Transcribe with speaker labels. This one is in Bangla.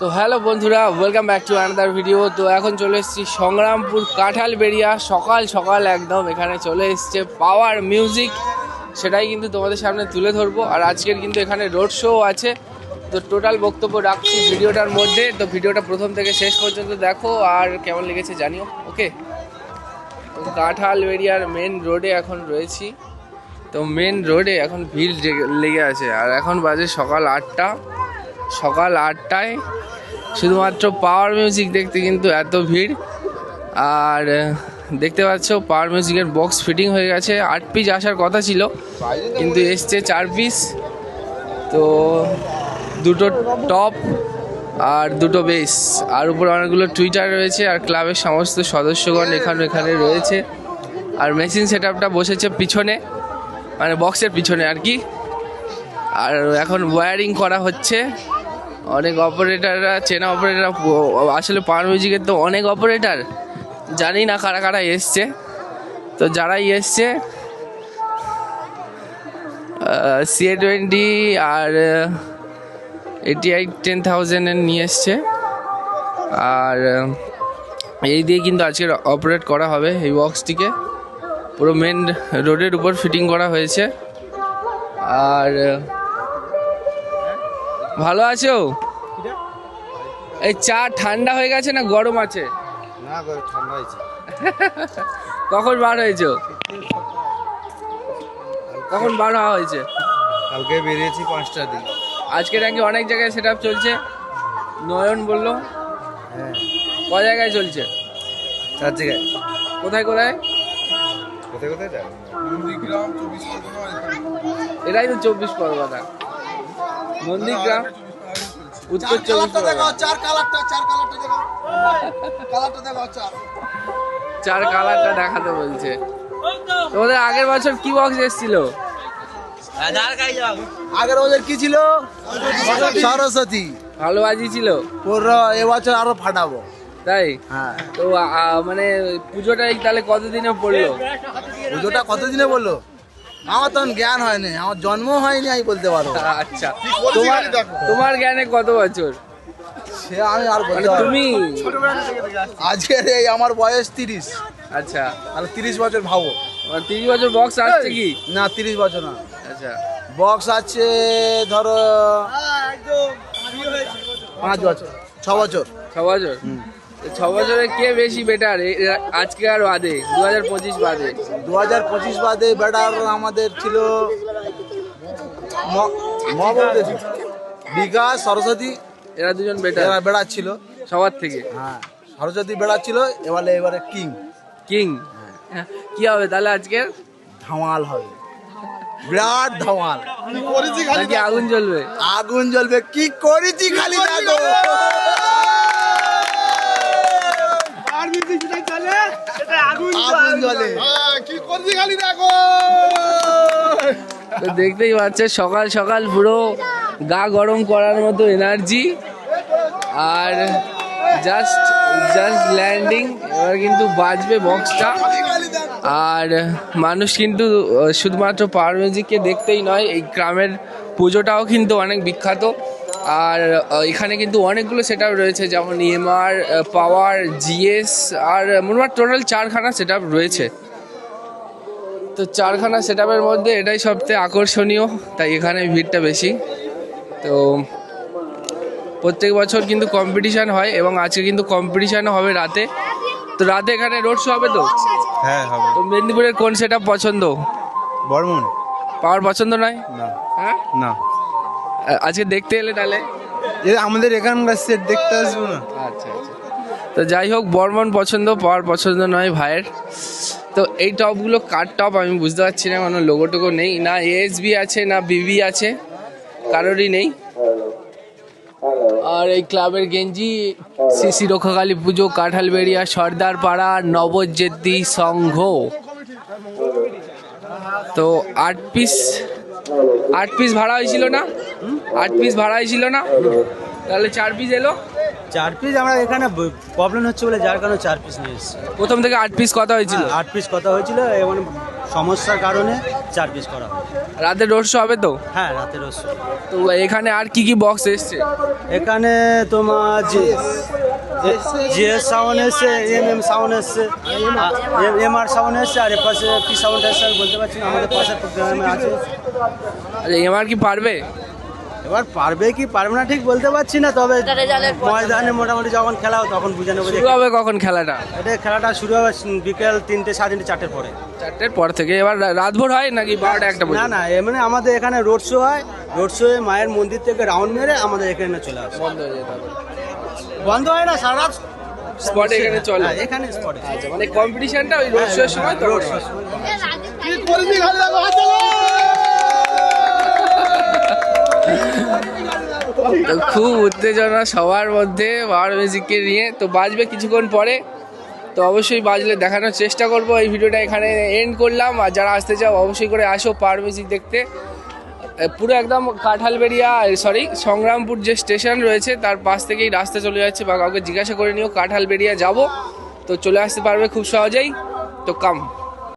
Speaker 1: তো হ্যালো বন্ধুরা welcome back to another video তো এখন চলে এসেছি সংগ্রামপুর কাঁঠাল বেরিয়া সকাল সকাল একদম এখানে চলে এসছে পাওয়ার মিউজিক সেটাই কিন্তু তোমাদের সামনে তুলে ধরবো। আর আজকের কিন্তু এখানে রোড শো আছে। তো টোটাল বক্তব্য রাখছি ভিডিওটার মধ্যে। তো ভিডিওটা প্রথম থেকে শেষ পর্যন্ত দেখো। আর কেমন লেগেছে জানিও। ওকে কাঁঠাল বেরিয়ার মেন রোডে এখন রয়েছি। তো মেন রোডে এখন ভিড় লেগে আছে। আর এখন বাজে সকাল আটটা। সকাল আটটায়। শুধুমাত্র পাওয়ার মিউজিক দেখতে কিন্তু এত ভিড়। আর দেখতে পাচ্ছ পাওয়ার মিউজিকের বক্স ফিটিং হয়ে গেছে। আট পিস আসার কথা ছিল, কিন্তু এসছে চার পিস তো, দুটো টপ আর দুটো বেস আর উপরে অনেকগুলো টুইটার রয়েছে, আর ক্লাবের সমস্ত সদস্যগণ এখানে এখানে রয়েছে। আর মেশিন সেট বসেছে পিছনে মানে বক্সের পিছনে আর কি। আর এখন ওয়্যারিং করা হচ্ছে। অনেক অপারেটাররা চেনা অপারেটার আসলে পাওয়ার মিউজিকের তো অনেক অপারেটার জানি না কারা কারা এসছে। তো যারাই এসছে সিএ টোয়েন্টি আর এটি আই টেন থাউজেন্ডের নিয়ে এসছে। আর এই দিয়ে কিন্তু আজকে অপারেট করা হবে এই বক্সটিকে পুরো মেন রোডের উপর ফিটিং করা হয়েছে। আর ভালো আছো? এই চা ঠান্ডা হয়ে গেছে না গরম আছে?
Speaker 2: না ঠান্ডা হয়েছে।
Speaker 1: কখন বার হয়েছো? কখন বার হওয়া হয়েছে?
Speaker 2: কালকে বেরিয়েছি পাঁচটার দিন।
Speaker 1: আজকে নাকি অনেক জায়গায় সেট চলছে। নয়ন বলল।
Speaker 2: হ্যাঁ।
Speaker 1: ক জায়গায় চলছে?
Speaker 2: চার জায়গায়।
Speaker 1: কোথায় কোথায়?
Speaker 2: কোথায় কোথায়?
Speaker 1: এটাই তো চব্বিশ পরগনা। নন্দীগ্রাম উত্তর চব্বিশ
Speaker 2: চার কালারটা চার কালারটা দেখো কালারটা দেখো চার।
Speaker 1: চার কালারটা দেখাতে বলছে। তোমাদের আগের বছর কি বক্স এসেছিল?
Speaker 2: আগের ওদের কি ছিল? সরস্বতী।
Speaker 1: ভালো বাজি ছিল?
Speaker 2: এবছর আরও ফাটাবো।
Speaker 1: তাই?
Speaker 2: হ্যাঁ।
Speaker 1: তো মানে পুজোটা তাহলে কতদিনে পড়ল?
Speaker 2: পুজোটা কতদিনে বলল আমার তখন জ্ঞান হয়নি আমার জন্ম হয়নি আমি বলতে পারব।
Speaker 1: আচ্ছা। তোমার তোমার জ্ঞানে কত বছর?
Speaker 2: সে আমি আর বলতে
Speaker 1: তুমি
Speaker 2: আজকের এই আমার বয়স তিরিশ।
Speaker 1: আচ্ছা।
Speaker 2: আর তিরিশ বছর ভাবো।
Speaker 1: মানে তিরিশ বছর বক্স আসছে কি?
Speaker 2: না তিরিশ বছর না।
Speaker 1: আচ্ছা।
Speaker 2: বক্স আছে ধরো পাঁচ বছর ছ বছর।
Speaker 1: ছ বছর? ছ বছরে কে বেশি বেটার আজকে আর বাদে দু হাজার পঁচিশ বাদে।
Speaker 2: দু হাজার পঁচিশ বাদে ব্যাটার আমাদের ছিল বিকাশ সরস্বতী
Speaker 1: এরা দুজন বেটার
Speaker 2: এরা বেড়ার ছিল।
Speaker 1: সবার থেকে।
Speaker 2: হ্যাঁ সরস্বতী বেড়ার ছিল এবারে এবারে কিং
Speaker 1: কিং কি হবে তাহলে আজকে?
Speaker 2: ধামাল হবে। বিরাট ধামাল।
Speaker 1: আগুন জ্বলবে?
Speaker 2: আগুন জ্বলবে। কি করেছি খালি দেখো আগুন জ্বলে
Speaker 1: তো দেখতেই পাচ্ছে সকাল সকাল পুরো গা গরম করার মতো এনার্জি আর জাস্ট জাস্ট ল্যান্ডিং এবার কিন্তু বাজবে বক্সটা আর মানুষ কিন্তু শুধুমাত্র পাওয়ার মিউজিককে দেখতেই নয়, এই গ্রামের পুজোটাও কিন্তু অনেক বিখ্যাত। আর এখানে কিন্তু অনেকগুলো সেট রয়েছে, যেমন ইএমআর পাওয়ার জিএস আর মোটমাট টোটাল চারখানা সেট রয়েছে। তো চারখানা সেট মধ্যে এটাই সবচেয়ে আকর্ষণীয় তাই এখানে ভিড়টা বেশি। তো প্রত্যেক বছর কিন্তু কম্পিটিশান হয় এবং আজকে কিন্তু কম্পিটিশানও হবে রাতে। তো রাতে এখানে রোড শো হবে তো?
Speaker 2: হ্যাঁ হবে।
Speaker 1: তো মেদিনীপুরের কোন সেট আপ পছন্দ?
Speaker 2: বর্মন।
Speaker 1: পাওয়ার পছন্দ নয়?
Speaker 2: না।
Speaker 1: হ্যাঁ?
Speaker 2: না।
Speaker 1: আজকে দেখতে এলে তাহলে?
Speaker 2: এ আমাদের এখানকার সেট দেখতে আসব না।
Speaker 1: আচ্ছা আচ্ছা। তো যাই হোক বর্মন পছন্দ পাওয়ার পছন্দ নয় ভাইয়ের। তো এই টপগুলো কার টপ আমি বুঝতে পারছি না, কোনো লোগো টোগো নেই, না এএসবি আছে, না বিবি আছে, কারোরই নেই। আর এই ক্লাবের গেঞ্জি সিসি রক্ষাকালী পুজো, কাঁঠালবেড়িয়া সর্দার পাড়া নবজ্যোতি সংঘ। তো আট পিস আট পিস ভাড়া হয়েছিল না? আট পিস ভাড়া হয়েছিল না? তাহলে চার পিস এলো?
Speaker 3: চার পিস আমরা এখানে প্রবলেম হচ্ছে বলে যার কারণে চার পিস নিয়ে এসেছি।
Speaker 1: প্রথম থেকে আট পিস কথা হয়েছিল?
Speaker 3: আট পিস কথা হয়েছিল এবং সমস্যার কারণে চার পিস করা হয়
Speaker 1: রাতে রোড শো হবে তো?
Speaker 3: হ্যাঁ রাতের রোজ show।
Speaker 1: তো এখানে আর কি কি বক্স এসছে?
Speaker 3: এখানে তোমার যে জিএস সাউন্ড এসছে এম এম সাউন্ড এসছে এম আর সাউন্ড এসছে আর এপাশে কি সাউন্ড এসছে আমি বলতে পারছি না আমাদের পাশে প্রোগ্রামে আছে।
Speaker 1: আচ্ছা এমআর কি পারবে?
Speaker 3: এবার পারবে কি পারবে না ঠিক বলতে পারছি না তবে ময়দানে মোটামুটি যখন খেলা হয় তখন বুঝে নেব
Speaker 1: শুরু হবে কখন খেলাটা?
Speaker 3: এটা খেলাটা শুরু হবে বিকেল তিনটে সাড়ে তিনটে চারটের পরে।
Speaker 1: চারটের পর থেকে। এবার রাতভর হয় নাকি বারোটা একটা
Speaker 3: না না এমনি আমাদের এখানে রোড শো হয়। রোড শো মায়ের মন্দির থেকে রাউন্ড মেরে আমাদের এখানে চলে আসে।
Speaker 1: বন্ধ হয়ে
Speaker 3: বন্ধ হয় না সারা রাত
Speaker 1: স্পট এখানে চলে।
Speaker 3: হ্যাঁ, এখানে স্পটে
Speaker 1: আচ্ছা মানে কম্পিটিশনটা ওই রোড শোর সময় তো
Speaker 3: রোড শো
Speaker 1: তো খুব উত্তেজনা সবার মধ্যে পাওয়ার মিউজিককে নিয়ে। তো বাজবে কিছুক্ষণ পরে। তো অবশ্যই বাজলে দেখানোর চেষ্টা করব। এই ভিডিওটা এখানে এন্ড করলাম। আর যারা আসতে চাও, অবশ্যই করে আসো পাওয়ার মিউজিক দেখতে। পুরো একদম কাঁঠালবেড়িয়া সরি সংগ্রামপুর যে স্টেশন রয়েছে, তার পাশ থেকেই রাস্তা চলে যাচ্ছে। বা কাউকে জিজ্ঞাসা করে নিও, কাঁঠালবেড়িয়া যাব। তো চলে আসতে পারবে খুব সহজেই। তো কাম